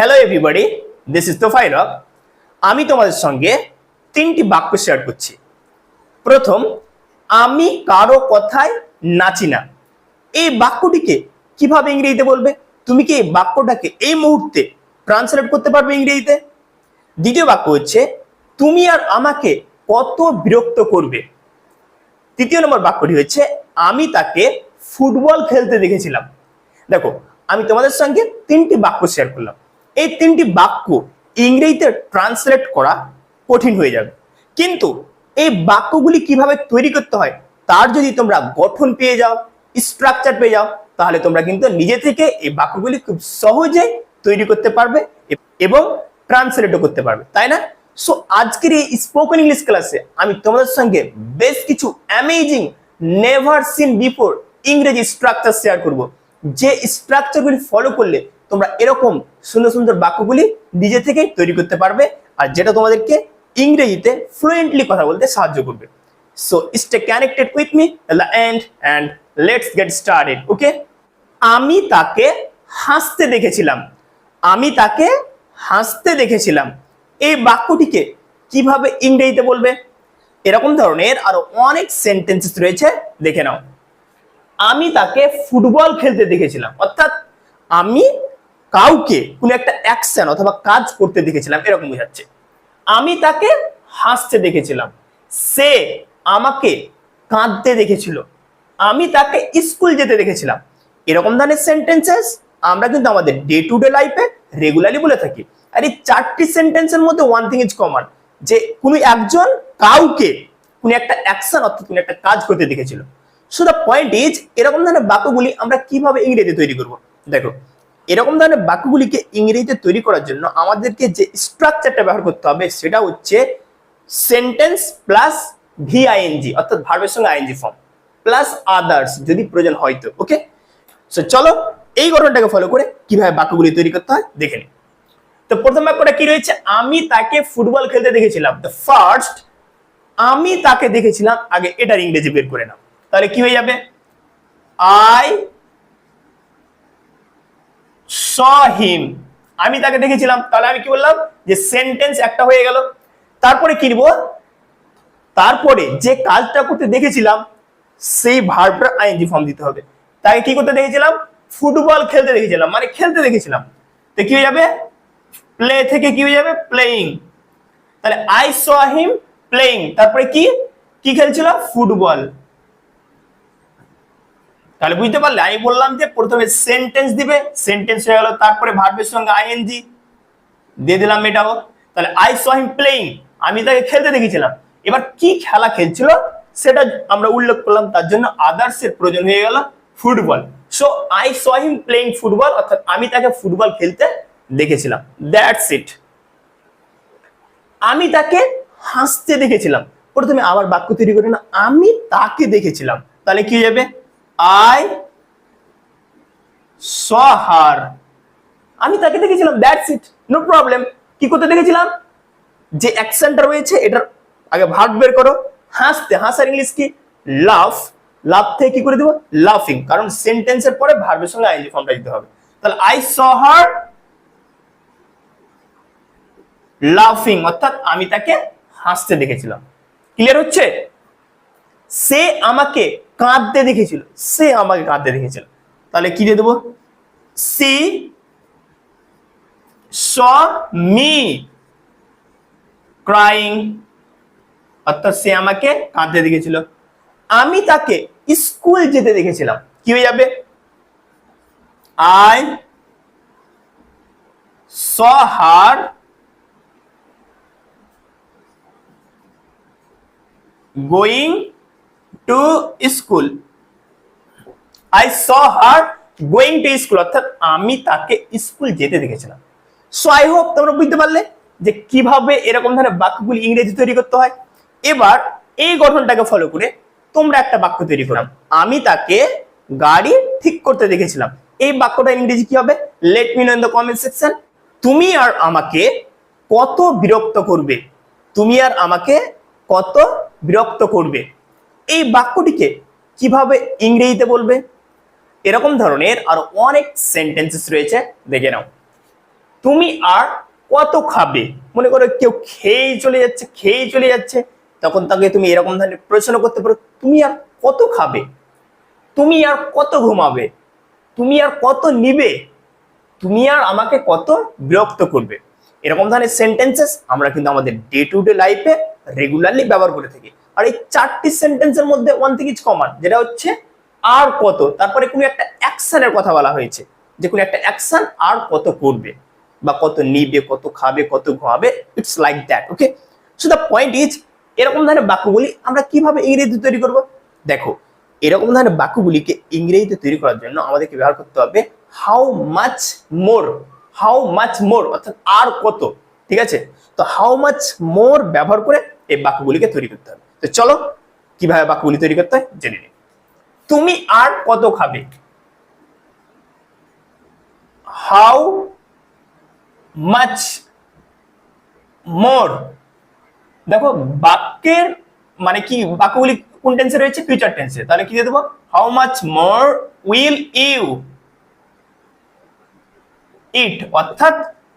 Hello everybody this is তোফাইরক আমি তোমাদের সঙ্গে তিনটি বাক্য শেয়ার করছি। প্রথম, আমি কারও কথায় নাচি না। এই বাক্যটিকে কীভাবে ইংরেজিতে বলবে? তুমি কি এই বাক্যটাকে এই মুহূর্তে ট্রান্সলেট করতে পারবে ইংরেজিতে? দ্বিতীয় বাক্য হচ্ছে, তুমি আর আমাকে কত বিরক্ত করবে? তৃতীয় নম্বর বাক্যটি হচ্ছে, আমি তাকে ফুটবল খেলতে দেখেছিলাম। দেখো, আমি তোমাদের সঙ্গে তিনটি বাক্য শেয়ার করলাম। এই তিনটি বাক্য ইংরেজিতে ট্রান্সলেট করা কঠিন হয়ে যাবে। কিন্তু এই বাক্যগুলি কীভাবে তৈরি করতে হয়, তার যদি তোমরা গঠন পেয়ে যাও স্ট্রাকচার পেয়ে যাও, তাহলে তোমরা কিন্তু নিজে থেকে এই বাক্যগুলি খুব সহজে তৈরি করতে পারবে এবং ট্রান্সলেটও করতে পারবে, তাই না? সো আজকের এই স্পোকেন ইংলিশ ক্লাসে আমি তোমাদের সঙ্গে বেশ কিছু অ্যামেজিং নেভার সিন বিফোর ইংরেজি স্ট্রাকচার শেয়ার করব। যে স্ট্রাকচারগুলি ফলো করলে তোমরা এরকম সুন্দর সুন্দর বাক্যগুলি নিজে থেকেই তৈরি করতে পারবে আর যেটা তোমাদেরকে ইংরেজিতে ফ্লুয়েন্টলি কথা বলতে সাহায্য করবে। So stay connected with me the end and let's get started okay আমি তাকে হাসতে দেখেছিলাম। আমি তাকে হাসতে দেখেছিলাম। এই বাক্যটিকে কীভাবে ইংরেজিতে বলবে? এরকম ধরনের আরও অনেক সেন্টেন্সেস রয়েছে, দেখে নাও। আমি তাকে ফুটবল খেলতে দেখেছিলাম। অর্থাৎ আমি কাউকে কোনো একটা অ্যাকশন অথবা কাজ করতে দেখেছিলাম, এরকম বোঝাচ্ছে। আমি তাকে হাসতে দেখেছিলাম। সে আমাকে কাঁদতে দেখেছিল। আমি তাকে স্কুল যেতে দেখেছিলাম। এরকম ধরনের সেন্টেন্সেস আমরা কিন্তু আমাদের ডে টু ডে লাইফে রেগুলারলি বলে থাকি। আর এই চারটি সেন্টেন্সের মধ্যে ওয়ান থিং ইজ কমন যে কোনো একজন কাউকে কোনো একটা অ্যাকশন অর্থাৎ কোনো একটা কাজ করতে দেখেছিল। সো দ্য পয়েন্ট ইজ এরকম ধরনের বাক্যগুলি আমরা কীভাবে ইংরেজি তৈরি করব? দেখো এরকম ধরনের বাক্যগুলিকে ইংরেজিতে তৈরি করার জন্য আমাদেরকে যে স্ট্রাকচারটা ব্যবহার করতে হবে সেটা হচ্ছে সেন্টেন্স প্লাস ভি ভিআইএনজি অর্থাৎ ভার্বের সঙ্গে আইএনজি ফর্ম প্লাস আদার্স যদি প্রয়োজন হয় তো ওকে সো চলো এই ঘটনাটাকে ফলো করে কীভাবে বাক্যগুলি তৈরি করতে হয়, দেখে নিই। তো প্রথম বাক্যটা কি রয়েছে? আমি তাকে ফুটবল খেলতে দেখেছিলাম। দ্য ফার্স্ট আমি তাকে দেখেছিলাম, আগে এটার ইংরেজি বের করে নাও। তাহলে কি হয়ে যাবে? আই আমি তাকে দেখেছিলাম, তাহলে আমি কি বললাম? যে সেন্টেন্স একটা হয়ে গেল। তারপরে কি নিব তারপরে যে কাজটা করতে দেখেছিলাম, সেই ভার্বটা আইএনজি ফর্ম দিতে হবে। তাকে কি করতে দেখেছিলাম? ফুটবল খেলতে দেখেছিলাম। মানে খেলতে দেখেছিলাম। তো কি হয়ে যাবে? প্লে থেকে কি হয়ে যাবে? প্লেইং তাহলে আই স হিম প্লেইং তারপরে কি? কি খেলছিল? ফুটবল। তাহলে বুঝতে পারলে? আমি বললাম যে প্রথমে সেন্টেন্স দিবে সেন্টেন্স হয়ে গেল, তারপরে ভার্বের সঙ্গে আইএনজি দিয়ে দিলাম এটাও তাহলে আই স হিম প্লেইং আমি তাকে খেলতে দেখেছিলাম। এবার কি খেলা খেলছিল? সেটা আমরা উল্লেখ করলাম, তার জন্য আদার্স এর প্রয়োজন হয়ে গেল football. So I saw him playing football অর্থাৎ আমি তাকে ফুটবল খেলতে দেখেছিলাম। দ্যাটস ইট আমি তাকে হাসতে দেখেছিলাম। প্রথমে আবার বাক্য তৈরি করে না, আমি তাকে দেখেছিলাম। তাহলে কি যাবে? আই স আমি তাকে দেখেছিলাম দ্যাটস ইট নো প্রবলেম কি করতে দেখেছিলাম? যে অ্যাকশনটা রয়েছে, এটার আগে ভাগ বের করো। হাসতে, হাসার ইংলিশ কি? লাভ লাভ থেকে কি করে দেবো? লাফিং কারণ সেন্টেন্সের পরে ভার্বের সঙ্গে আইএনজি ফর্মটা দিতে হবে। তাহলে আই স হার লাফিং অর্থাৎ আমি তাকে হাসতে দেখেছিলাম। ক্লিয়ার হচ্ছে? সে আমাকে কাঁদতে দেখেছিল। সে আমাকে কাঁদতে দেখেছিল। তাহলে কি দিয়ে দেবো? She saw me crying. অর্থাৎ সে আমাকে কাঁদতে দেখেছিল। আমি তাকে স্কুল যেতে দেখেছিলাম। কি হয়ে যাবে? I saw her going to school I saw her going to school অর্থাৎ আমি তাকে স্কুল যেতে দেখেছিলাম। সো আই হোপ তোমরা বুঝতে পারলে যে কীভাবে এরকম ধরনের বাক্যগুলি ইংরেজি তৈরি করতে হয়। এবার এই গঠনটাকে ফলো করে তোমরা একটা বাক্য তৈরি করলাম আমি তাকে গাড়ি ঠিক করতে দেখেছিলাম। এই বাক্যটা ইংরেজি কি হবে? Let me know in the comment section তুমি আর আমাকে কত বিরক্ত করবে? তুমি আর আমাকে কত বিরক্ত করবে? এই বাক্যটিকে কীভাবে ইংরেজিতে বলবে? এরকম ধরনের আরও অনেক সেন্টেন্সেস রয়েছে, দেখে নাও। তুমি আর কত খাবে? মনে করো কেউ খেয়েই চলে যাচ্ছে, খেয়েই চলে যাচ্ছে, তখন তাকে তুমি এরকম ধরনের প্রশ্ন করতে পারো, তুমি আর কত খাবে? তুমি আর কত ঘুমাবে? তুমি আর কত নিবে? তুমি আর আমাকে কত বিরক্ত করবে? এরকম ধরনের সেন্টেন্সেস আমরা কিন্তু আমাদের ডে টু ডে লাইফে রেগুলারলি ব্যবহার করে থাকি। আর এই চারটি সেন্টেন্সের মধ্যে ওয়ান থিং ইজ কমন যেটা হচ্ছে আর কত। তারপরে কোনো একটা অ্যাকশনের কথা বলা হয়েছে, যে কোনো একটা অ্যাকশন আর কত করবে, বা কত নিবে, কত খাবে, কত ঘুমাবে it's like that okay so the point is এরকম ধরনের বাক্যগুলি আমরা কীভাবে ইংরেজিতে তৈরি করব? দেখো, এরকম ধরনের বাক্যগুলিকে ইংরেজিতে তৈরি করার জন্য আমাদেরকে ব্যবহার করতে হবে how much more how much more অর্থাৎ আর কত, ঠিক আছে? তো হাউ মাচ মোর ব্যবহার করে এই বাক্যগুলিকে তৈরি করতে হবে। তো চলো, কীভাবে বাক্যগুলি তৈরি করতে হয় জেনে নিই। তুমি আর কত খাবে? হাউ মাচ মোর দেখো, বাক্যের মানে কি, বাক্যগুলি কোন টেন্সে রয়েছে? ফিউচার টেন্সে তাহলে কি দিয়ে দেবো? How much more will you eat অর্থাৎ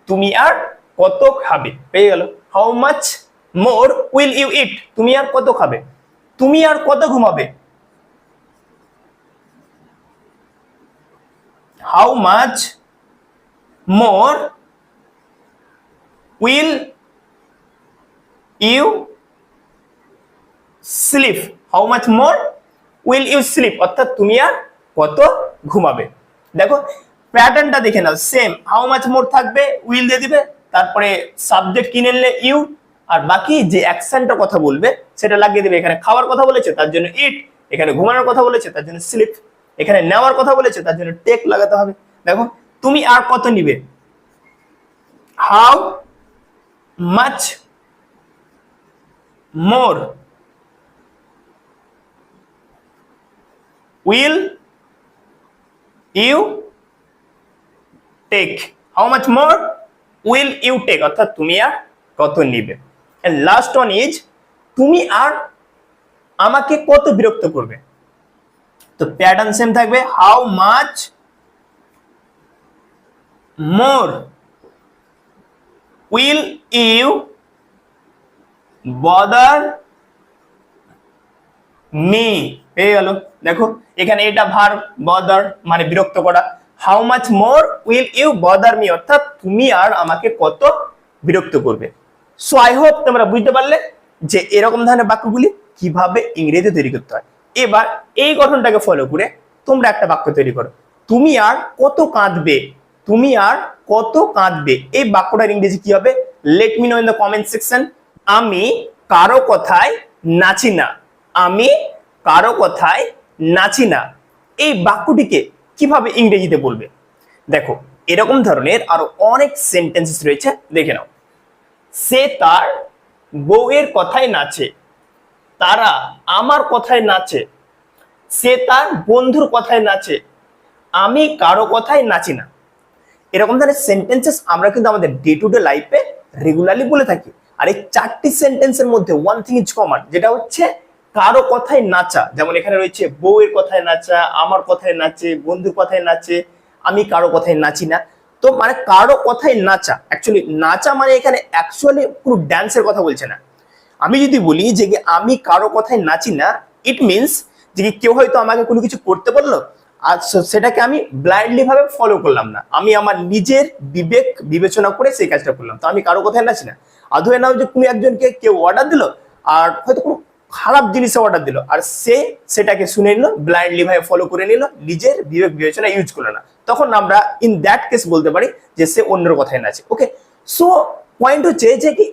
তুমি আর কত খাবে? পেয়ে গেল। How much more will you eat তুমি আর কত খাবে? তুমি আর কত ঘুমাবে? How much more will you sleep how much more will you sleep অর্থাৎ তুমি আর কত ঘুমাবে? দেখো প্যাটার্নটা দেখে নাও সেম হাউ মাচ মোর থাকবে? উইল দিয়ে দিবে। তারপরে সাবজেক্ট কিনে নিলে ইউ আর বাকি যে অ্যাকশনটা কথা বলবে, সেটা লাগিয়ে দেবে। এখানে খাওয়ার কথা বলেছে, তার জন্য ইট এখানে ঘুমানোর কথা বলেছে, তার জন্য স্লিপ এখানে নেওয়ার কথা বলেছে, তার জন্য টেক লাগাতে হবে। দেখো, তুমি আর কত নিবে? How much more will you take how much more will you take অর্থাৎ তুমি আর কত নিবে? And last one is, তুমি আর আমাকে কত বিরক্ত করবে? তো প্যাটার্ন সেম থাকবে। How much more will you bother me পেয়ে গেল দেখো, এখানে এটা ভার বদার মানে বিরক্ত করা। How much more will you bother me অর্থাৎ তুমি আর আমাকে কত বিরক্ত করবে? সো আই হোপ তোমরা বুঝতে পারলে যে এরকম ধরনের বাক্যগুলি কীভাবে ইংরেজি তৈরি করতে হয়। এবার এই গঠনটাকে ফলো করে তোমরা একটা বাক্য তৈরি করো। তুমি আর কত কাঁদবে? তুমি আর কত কাঁদবে? এই বাক্যটার ইংরেজি কি হবে? Let me know in the comment section আমি কারও কথায় নাচি না। আমি কারও কথায় নাচি না। এই বাক্যটিকে কীভাবে ইংরেজিতে বলবে? দেখো, এরকম ধরনের আরও অনেক সেন্টেন্সেস রয়েছে। দেখে নাও। সে তার বউয়ের কথায় নাচে, তারা আমার কথায় নাচে, সে তার বন্ধুর কথায় নাচে, আমি কারও কথায় নাচি না। এরকম ধরনের সেন্টেন্সেস আমরা কিন্তু আমাদের ডে টু ডে লাইফে রেগুলারলি বলে থাকি। আর এই চারটি সেন্টেন্সের মধ্যে ওয়ান থিং ইজ কমন যেটা হচ্ছে কারও কথায় নাচা। যেমন এখানে রয়েছে বউয়ের কথায় নাচা, আমার কথায় নাচে, বন্ধুর কথায় নাচে, আমি কারও কথায় নাচি না। তো মানে কারও কথায় নাচা। অ্যাকচুয়ালি নাচা মানে এখানে অ্যাকচুয়ালি পুরো ড্যান্সের কথা বলছে না। আমি যদি বলি যে আমি কারও কথায় নাচি না ইট মিনস যে কেউ হয়তো আমাকে কোনো কিছু করতে বলল, আর সেটাকে আমি ব্লাইন্ডলি ভাবে ফলো করলাম না। আমি আমার নিজের বিবেক বিবেচনা করে সেই কাজটা করলাম। তো আমি কারও কথায় নাচি না। আর ধরে নাও যে কোনো একজনকে কেউ অর্ডার দিল, আর হয়তো কোনো খারাপ জিনিসে অর্ডার দিল। আর সে সেটাকে শুনে নিল ব্লাইন্ডলি ভাবে ফলো করে নিল, নিজের বিবেক বিবেচনা ইউজ করল না। তখন আমরা ইন দ্যাট কেস বলতে পারি যে সে অন্যের কথায় নাচে। ওকে সো পয়েন্ট হচ্ছে যে কি,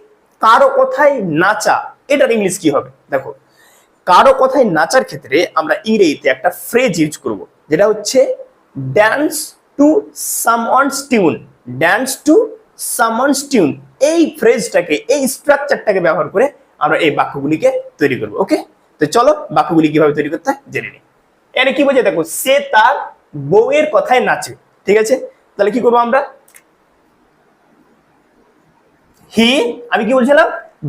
কারও কথায় নাচা, এটার ইংলিশ কি হবে? দেখো, কারও কথায় নাচার ক্ষেত্রে আমরা ইংরেজিতে একটা ফ্রেজ ইউজ করব। যেটা হচ্ছে dance to someone's tune dance to someone's tune এই ফ্রেজটাকে এই স্ট্রাকচারটাকে ব্যবহার করে আমরা এই বাক্যগুলিকে তৈরি করব ওকে তো চলো বাক্যগুলি কীভাবে তৈরি করতে জেনে নিই। এখানে কি বোঝে দেখো, সে তার বউয়ের কথায় নাচে, ঠিক আছে? তাহলে কি করব আমরা? হি আমি কি বলছিলাম?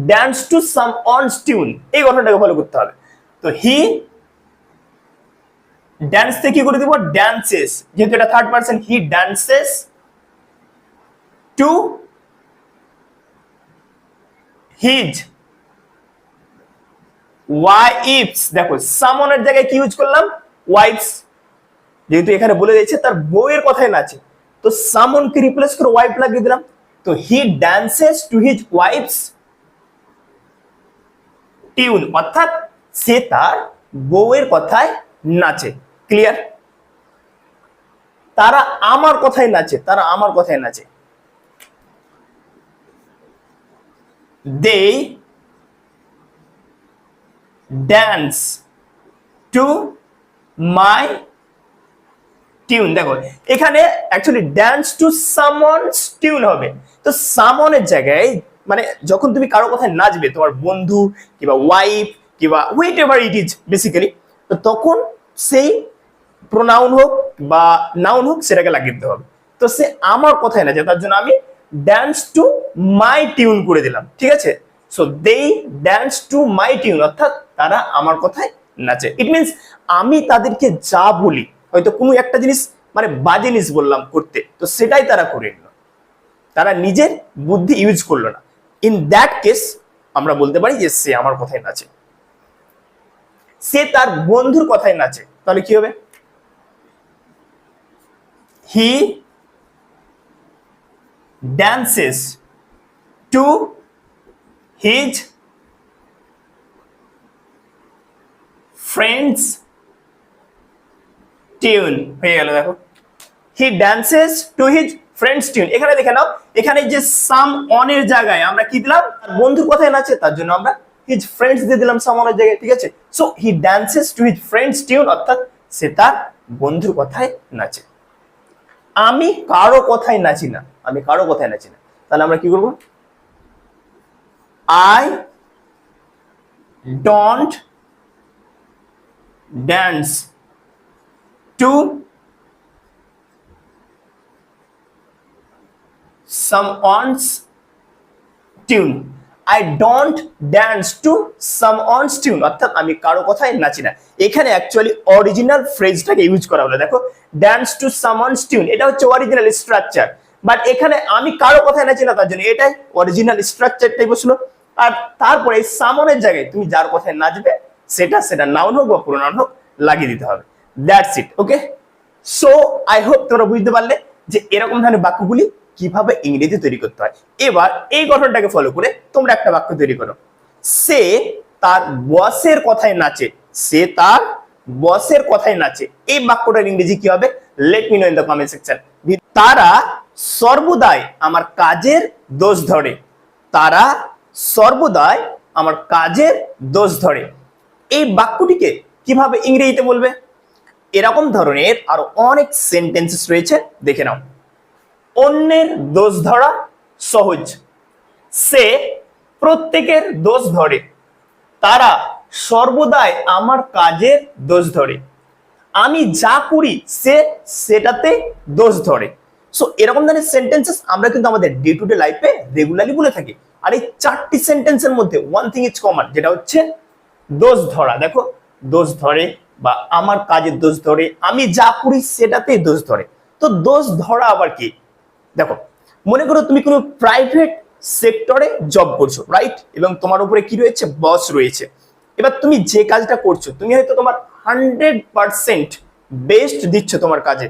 Dance to someone's tune এই ঘটনাটাকে ফলো করতে হবে। তো হি ড্যান্স থেকে কি করে দিব? ড্যান্সেস যেহেতু এটা third person he dances to his তার বউয়ের কথাই না আছে। তো সামনকে রিপ্লেস করে ওয়াইফ তো হি ড্যান্সেস টু টিউন অর্থাৎ সে তার বউয়ের কথায় নাচে। ক্লিয়ার তারা আমার কথায় নাচে, তারা আমার কথায় নাচে। They dance to my tune দেখো, এখানে actually dance to someone's tune হবে। তো সামনের জায়গায় মানে যখন তুমি কারও কথায় নাচবে, তোমার বন্ধু কিংবা ওয়াইফ কিংবা whatever it is basically তো তখন সেই প্রোনাউন হোক বা নাউন হোক সেটাকে লাগিয়ে দিতে হবে। তো সে আমার কথায় নাচে, তার জন্য আমি ড্যান্স টু মাই টিউন করে দিলাম, ঠিক আছে? So they dance to my tune অর্থাৎ তারা আমার কথায় নাচে। ইট মিনস আমি তাদেরকে যা বলি, হয়তো কোনো একটা জিনিস মানে বাজে জিনিস বললাম করতে, তো সেটাই তারা করে নিল। তারা নিজের বুদ্ধি ইউজ করল না। ইন দ্যাট কেস আমরা বলতে পারি যে সে আমার কথায় নাচে। সে তার বন্ধুর কথায় নাচে। তাহলে কি হবে? হি dances to his friends. Tune. হয়ে গেল দেখো। He dances to his friends tune এখানে দেখে নাও এখানে যে সাম অনের জায়গায় আমরা কি দিলাম? বন্ধুর কথায় নাচে তার জন্য আমরা হিজ ফ্রেন্ডস দিয়ে দিলাম সাম অনের জায়গায় ঠিক আছে? So he dances to his friends tune অর্থাৎ সে তার বন্ধুর কথায় নাচে। আমি কারও কথায় নাচি না আমি কারও কথায় নাচি না। তাহলে আমরা কি করব? I don't dance to someone's tune. I don't dance to someone's tune অর্থাৎ আমি কারও কথায় নাচি না। এখানে অ্যাকচুয়ালি অরিজিনাল ফ্রেজটাকে ইউজ করা হলো। দেখো dance to someone's tune এটা হচ্ছে অরিজিনাল স্ট্রাকচার বাট এখানে আমি কারও কথায় নাচি না, তার জন্য এটাই অরিজিনাল স্ট্রাকচারটাই বসল। আর তারপরে সামনের জায়গায় তুমি যার কথায় নাচবে সেটা সেটা নাউন হোক বা প্রোনাউন হোক, লাগিয়ে দিতে হবে। That's it okay so I hope তোমরা বুঝতে পারলে যে এরকম ধরনের বাক্যগুলি কীভাবে ইংরেজি তৈরি করতে হয়। এবার এই গঠনটাকে ফলো করে তোমরা একটা বাক্য তৈরি করো। সে তার বসের কথায় নাচে। সে তার বসের কথায় নাচে। এই বাক্যটার ইংরেজি কি হবে? Let me know in the comment section তারা সর্বদাই আমার কাজের দোষ ধরে। তারা সর্বদাই আমার কাজের দোষ ধরে। এই বাক্যটিকে কীভাবে ইংরেজিতে বলবে? এরকম ধরনের আরও অনেক সেন্টেন্সেস রয়েছে, দেখে নাও। অন্যের দোষ ধরা সহজ। সে প্রত্যেকের দোষ ধরে। তারা সর্বদাই আমার কাজের দোষ ধরে। আমি যা করি, সে সেটাতে দোষ ধরে। সো এরকম ধরনের সেন্টেন্সেস আমরা কিন্তু আমাদের ডে টু ডে লাইফে রেগুলারলি বলে থাকি। আর এই চারটি সেন্টেন্সের মধ্যে ওয়ান থিং ইজ কমন যেটা হচ্ছে দোষ ধরা। দেখো, দোষ ধরে বা আমার কাজের দোষ ধরে, আমি যা করি সেটাতেই দোষ ধরে। তো দোষ ধরা আবার কি? দেখো, মনে করো তুমি কোনো প্রাইভেট সেক্টরে জব করছ রাইট এবং তোমার উপরে কি রয়েছে? বস রয়েছে। এবার তুমি যে কাজটা করছ, তুমি হয়তো তোমার হান্ড্রেড পার্সেন্ট বেস্ট দিচ্ছ তোমার কাজে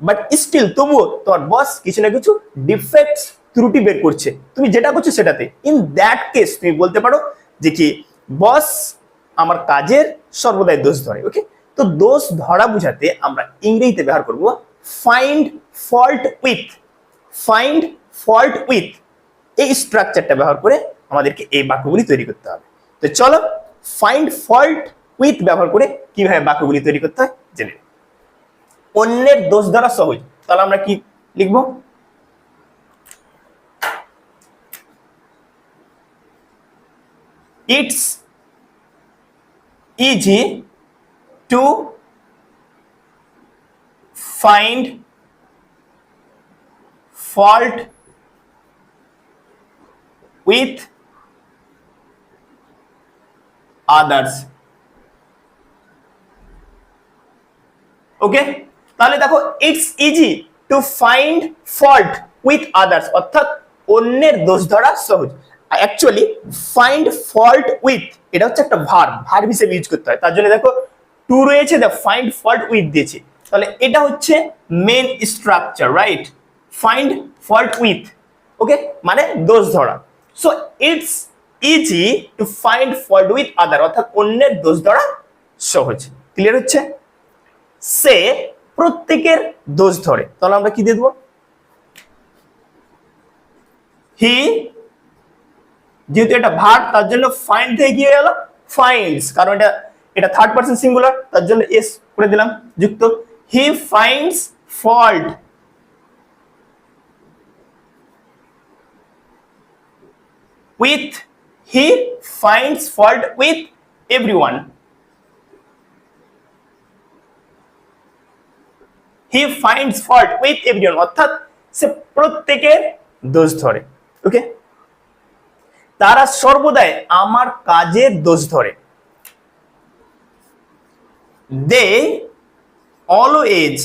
বাট স্টিল তবুও তোমার বস কিছু না কিছু ডিফেক্টস ত্রুটি বের করছে। তুমি যেটা করছ সেটাতে। ইন দ্যাট কেস তুমি বলতে পারো যে কি বস আমার কাজের সর্বদাই দোষ ধরে ওকে তো দোষ ধরা বুঝাতে আমরা ইংরেজিতে ব্যবহার করব find fault with find fault with এই স্ট্রাকচারটা ব্যবহার করে আমাদেরকে এই বাক্যগুলি তৈরি করতে হবে। তো চলো ফাইন্ড ফল্ট উইথ ব্যবহার করে কীভাবে বাক্যগুলি তৈরি করতে হয় জেনে অন্যের দোষ ধরা সহজ, তাহলে আমরা কি লিখব? It's easy to find fault with others. Okay তাহলে দেখো it's easy to find fault with others অর্থাৎ অন্যের দোষ ধরা সহজ। অ্যাকচুয়ালি ফাইন্ড ফল্ট উইথ এটা হচ্ছে একটা ভার ভার হিসেবে ইউজ করতে হয়। তার জন্য দেখো টু রয়েছে দ্য ফাইন্ড ফল্ট উইথ দিয়েছে। তাহলে এটা হচ্ছে main structure right find fault with okay মানে দোষ ধরা। So it's easy to find fault with other অর্থাৎ অন্যের দোষ ধরা সহজ। ক্লিয়ার হচ্ছে? সে প্রত্যেকের দোষ ধরে। তাহলে আমরা কি দিয়ে দেবো? হি যেহেতু এটা ভার তার জন্য ফাইন্ড থেকে কি হয়ে গেল ফাইন্ডস কারণ এটা এটা থার্ড পার্সন সিঙ্গুলার তার জন্য এস করে দিলাম, যুক্ত। He finds fault with, he finds fault with everyone. He finds fault with everyone, অর্থাৎ সে প্রত্যেকের দোষ ধরে ওকে তারা সর্বদাই আমার কাজের দোষ ধরে। They always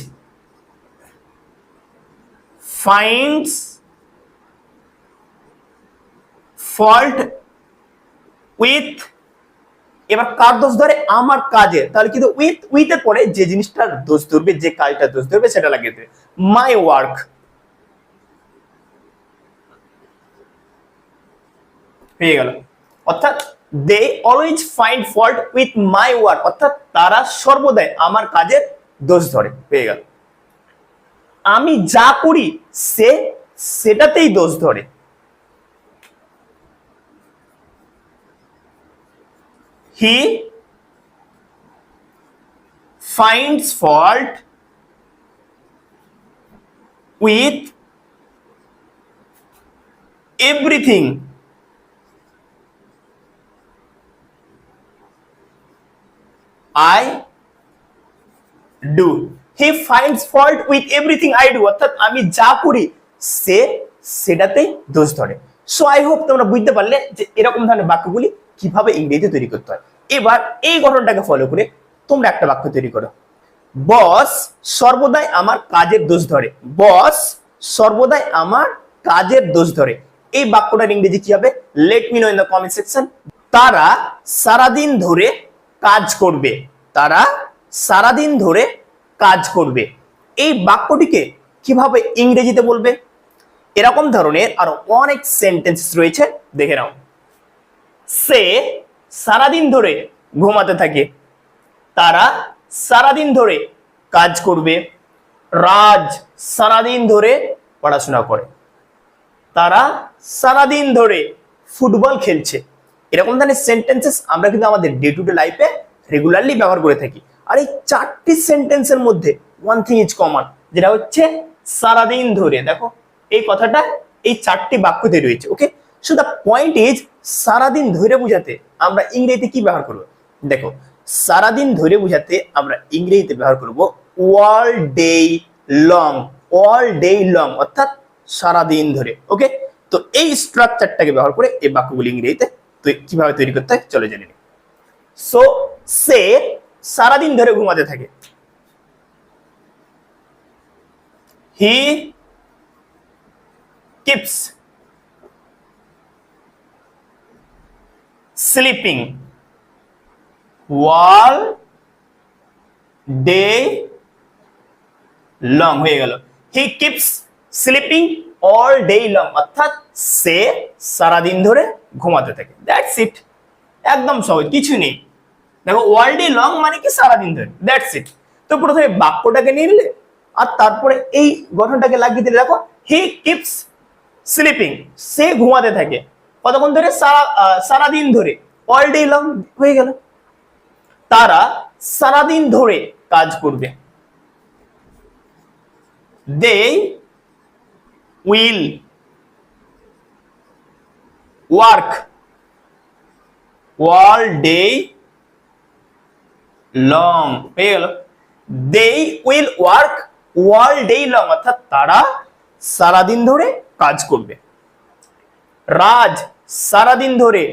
finds fault with এবার কার দোষ ধরে? আমার কাজে। তাহলে কিন্তু উইথ উইথ এর পরে যে জিনিসটার দোষ ধরবে, যে কাজটা দোষ ধরবে, সেটা লাগিয়ে দেবে। মাই ওয়ার্ক হয়ে গেল। অর্থাৎ they always find fault with my work অর্থাৎ তারা সর্বদাই আমার কাজের দোষ ধরে হয়ে গেল। আমি যা করি, সে সেটাতেই দোষ ধরে। He finds fault with everything. I do. He finds fault with everything I do. অর্থাৎ আমি যা করি, সে সেটাতেই দোষ ধরে। সো আই হোপ তোমরা বুঝতে পারলে যে এরকম ধরনের বাক্যগুলি কীভাবে ইংরেজিতে তৈরি করতে হয়। এবার এই গঠনটাকে ফলো করে তোমরা একটা বাক্য তৈরি করো। বস সর্বদাই আমার কাজের দোষ ধরে। বস সর্বদাই আমার কাজের দোষ ধরে। এই বাক্যটার ইংরেজি কি হবে? Let me know in the comment section তারা সারাদিন ধরে কাজ করবে। তারা সারাদিন ধরে কাজ করবে। এই বাক্যটিকে কীভাবে ইংরেজিতে বলবে? এরকম ধরনের আরও অনেক সেন্টেন্স রয়েছে, দেখে নাও। সে সারাদিন ধরে ঘুমাতে থাকে। তারা সারাদিন ধরে কাজ করবে। রাজ সারাদিন ধরে পড়াশোনা করে। তারা সারাদিন ধরে ফুটবল খেলছে। এরকম ধরনের সেন্টেন্সেস আমরা কিন্তু আমাদের ডে টু ডে লাইফে রেগুলারলি ব্যবহার করে থাকি। আর এই চারটি সেন্টেন্সের মধ্যে ওয়ান থিং ইজ কমন যেটা হচ্ছে সারাদিন ধরে। দেখো, এই কথাটা এই চারটি বাক্যতে রয়েছে okay so the point is সারাদিন ধরে বুঝাতে আমরা ইংরেজিতে কি ব্যবহার করব? দেখো, সারাদিন ধরে বুঝাতে আমরা ইংরেজিতে ব্যবহার করব all day long all day long অর্থাৎ সারাদিন ধরে ওকে তো এই স্ট্রাকচারটাকে ব্যবহার করে এই বাক্যগুলি ইংরেজিতে কীভাবে তৈরি করতে হয় চলে জেনে নিই। সো সে সারাদিন ধরে ঘুমাতে থাকে। He keeps sleeping all day long হয়ে গেল। He keeps sleeping all day long অর্থাৎ সে সারাদিন ধরে ঘুমাতে থাকে। দ্যাটস ইট একদম সহজ, কিছু নেই। দেখো অল ডে লং মানে কি? সারাদিন ধরে। দ্যাটস ইট তো প্রথমে বাক্যটাকে নিয়ে নিলে, আর তারপরে এই গঠনটাকে লাগিয়ে দিলে, দেখো হি কিপস স্লিপিং সে ঘুমাতে থাকে। কতক্ষণ ধরে? সারা সারাদিন ধরে। অল ডে লং হয়ে গেল। তারা সারাদিন ধরে কাজ করবে। They will, work all day long হয়ে গেল they will work all day long, অর্থাৎ তারা সারাদিন ধরে কাজ করবে। রাজ সারাদিন ধরে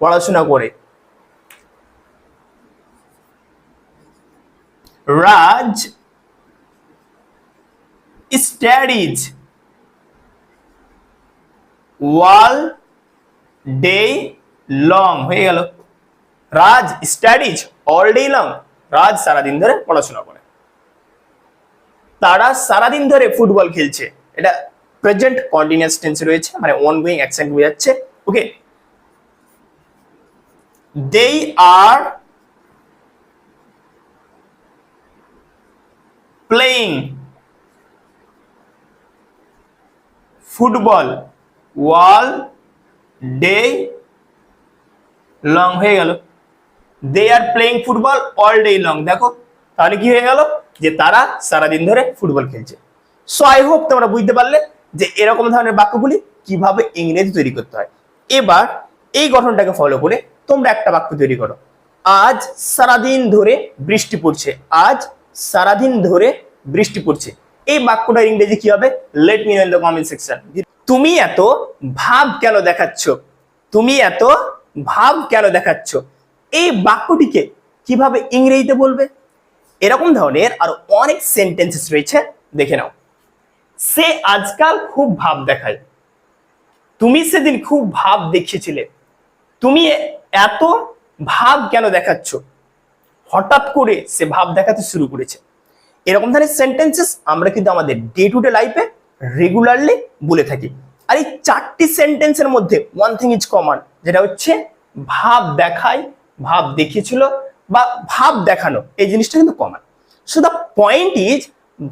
পড়াশোনা করে। Raj studies all day long, হয়ে গেল। Raj studies all day long. Raj সারাদিন ধরে পড়াশোনা করে। তারা সারাদিন ধরে ফুটবল খেলছে। এটা প্রেজেন্ট কন্টিনিউয়াস টেন্সে রয়েছে মানে অনগোয়িং অ্যাকশন যাচ্ছে। Okay they are playing football all day long হয়ে গেল। They are playing football all day long দেখো, তাহলে কি হয়ে গেল? যে তারা সারাদিন ধরে ফুটবল খেলছে। সো আই হোপ তোমরা বুঝতে পারলে যে এরকম ধরনের বাক্যগুলি কীভাবে ইংরেজি তৈরি করতে হয়। এবার এই গঠনটাকে ফলো করে তোমরা একটা বাক্য তৈরি করো। আজ সারাদিন ধরে বৃষ্টি পড়ছে। আজ সারাদিন ধরে বৃষ্টি পড়ছে। এই বাক্যটার ইংরেজি কি হবে? Let me know in the comment section তুমি এত ভাব কেন দেখাচ্ছ? তুমি এত ভাব কেন দেখাচ্ছ? এই বাক্যটিকে কীভাবে ইংরেজিতে বলবে? এরকম ধরনের আরও অনেক সেন্টেন্সেস রয়েছে, দেখে নাও। সে আজকাল খুব ভাব দেখায়। তুমি সেদিন খুব ভাব দেখিয়েছিলে। তুমি এত ভাব কেন দেখাচ্ছ? হঠাৎ করে সে ভাব দেখাতে শুরু করেছে। এরকম ধরনের সেন্টেন্সেস আমরা কিন্তু আমাদের ডে টু ডে লাইফে রেগুলারলি বলে থাকি। আর এই চারটি সেন্টেন্সের মধ্যে ওয়ান থিং ইজ কমন যেটা হচ্ছে ভাব দেখায়, ভাব দেখিয়েছিল বা ভাব দেখানো, এই জিনিসটা কিন্তু common so the point is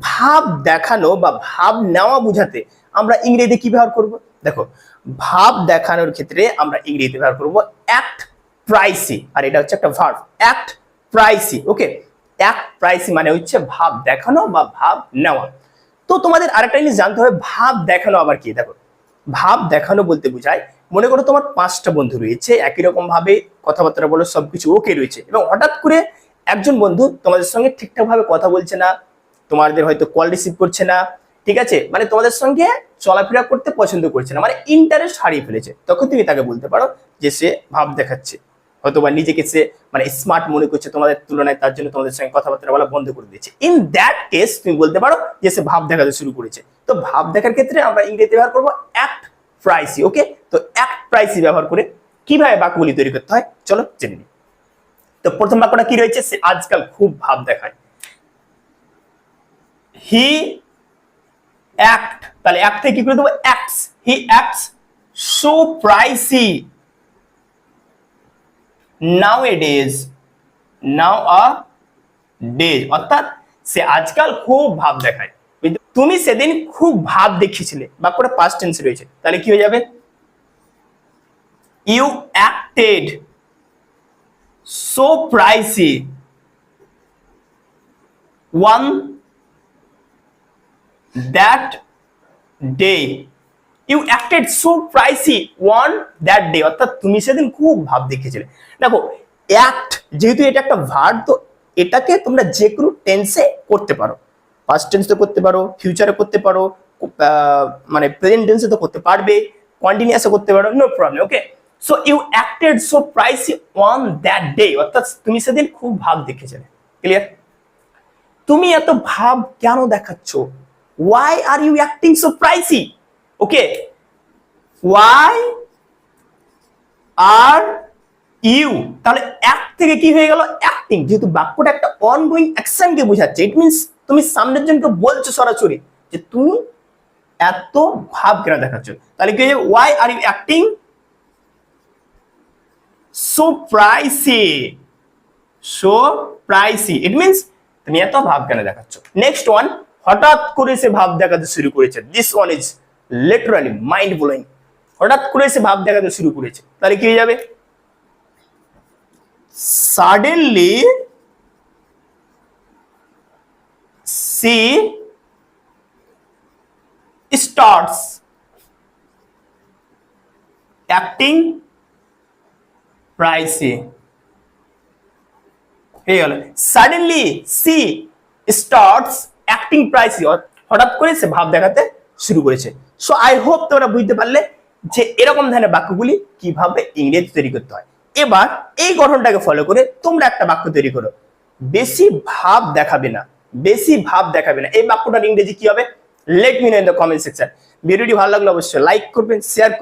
ভাব দেখানো বা ভাব নেওয়া বোঝাতে আমরা ইংরেজিতে কি ব্যবহার করব? দেখো, ভাব দেখানোর ক্ষেত্রে আমরা ইংরেজিতে ব্যবহার করব অ্যাক্ট প্রাইসি আর এটা হচ্ছে একটা verb act pricey okay act pricey মানে হচ্ছে ভাব দেখানো বা ভাব নেওয়া। তো তোমাদের আরেকটা জিনিস জানতে হবে, ভাব দেখানো আবার কি? দেখো, ভাব দেখানো বলতে বোঝায়, মনে করো তোমার পাঁচটা বন্ধু রয়েছে, একই রকম ভাবে কথাবার্তা বলো, সবকিছু ওকে রয়েছে। এবং হঠাৎ করে একজন বন্ধু তোমাদের সঙ্গে ঠিকঠাক ভাবে কথা বলছে না, তোমাদের হয়তো কল রিসিভ করছে না, ঠিক আছে? মানে তোমাদের সঙ্গে চলাফেরা করতে পছন্দ করছে না মানে ইন্টারেস্ট হারিয়ে ফেলেছে। তখন তুমি তাকে বলতে পারো যে সে ভাব দেখাচ্ছে। হয়তো বা নিজেকে সে মানে স্মার্ট মনে করছে তোমাদের তুলনায়, তার জন্য তোমাদের সঙ্গে কথাবার্তা বলা বন্ধ করে দিয়েছে। ইন দ্যাট কেস তুমি বলতে পারো যে সে ভাব দেখাতে শুরু করেছে। তো ভাব দেখার ক্ষেত্রে আমরা ইংরেজিতে ব্যবহার করব অ্যাক্ট প্রাইসি ওকে তো অ্যাক্ট প্রাইসি ব্যবহার করে কীভাবে বাক্যগুলি তৈরি করতে হয়? চলো জেনে নিই। তো প্রথম বাক্যটা কি রয়েছে? সে আজকাল খুব ভাব দেখায়। হি অ্যাক্ট তাহলে অ্যাক্ট থেকে কি করে দেবো? Acts he acts so pricey nowadays nowadays অর্থাৎ সে আজকাল খুব ভাব দেখায়। তুমি সেদিন খুব ভাব দেখিয়েছিলে বাক্যটা পাস্ট টেন্স রয়েছে। তাহলে কি হয়ে যাবে? You acted so pricey on that day you acted so pricey on that day অর্থাৎ তুমি সেদিন খুব ভাব দেখিয়েছিলে। দেখো অ্যাক্ট যেহেতু এটা একটা ভার তো এটাকে তোমরা যে কোনো টেন্সে করতে পারো। পাস্ট টেন্সে করতে পারো ফিউচারে করতে পারো মানে প্রেজেন্ট টেন্সে তো করতে পারবে কন্টিনিউয়াসে করতে পারো no problem okay so you acted so pricey on that day অর্থাৎ তুমি সেদিন খুব ভাব দেখেছিলে ক্লিয়ার তুমি এত ভাব কেন দেখাচ্ছ? Why are you acting so pricey okay why are you তাহলে এক থেকে কি হয়ে গেল? অ্যাক্টিং যেহেতু বাক্যটা একটা অনগোয়িং অ্যাকশনকে বোঝাচ্ছে ইট মিনস তুমি সামনের জনকে বলছো সরাসরি যে তুমি এত ভাব কেন দেখাচ্ছ? তাহলে কি why are you acting so pricey so pricey it means তুমি এত ভাব কেন দেখাচ্ছ? নেক্সট ওয়ান হঠাৎ করে সে ভাব দেখাতে শুরু করেছে। This one is literally mind blowing হঠাৎ করে সে ভাব দেখাতে শুরু করেছে। তাহলে কি হয়ে যাবে? Suddenly she starts acting pricey হয়ে গেল। Suddenly she starts acting pricey হঠাৎ করে সে ভাব দেখাতে শুরু করেছে। সো আই হোপ তোমরা বুঝতে পারলে যে এরকম ধরনের বাক্যগুলি কীভাবে ইংরেজি তৈরি করতে হয়। এবার এই গঠনটাকে ফলো করে তোমরা একটা বাক্য তৈরি করো। বেশি ভাব দেখাবে না। বেশি ভাব দেখাবে না। এই বাক্যটার ইংরেজি কি হবে? Let me know in the comment section ভিডিওটি ভালো লাগলে অবশ্যই লাইক করবেন শেয়ার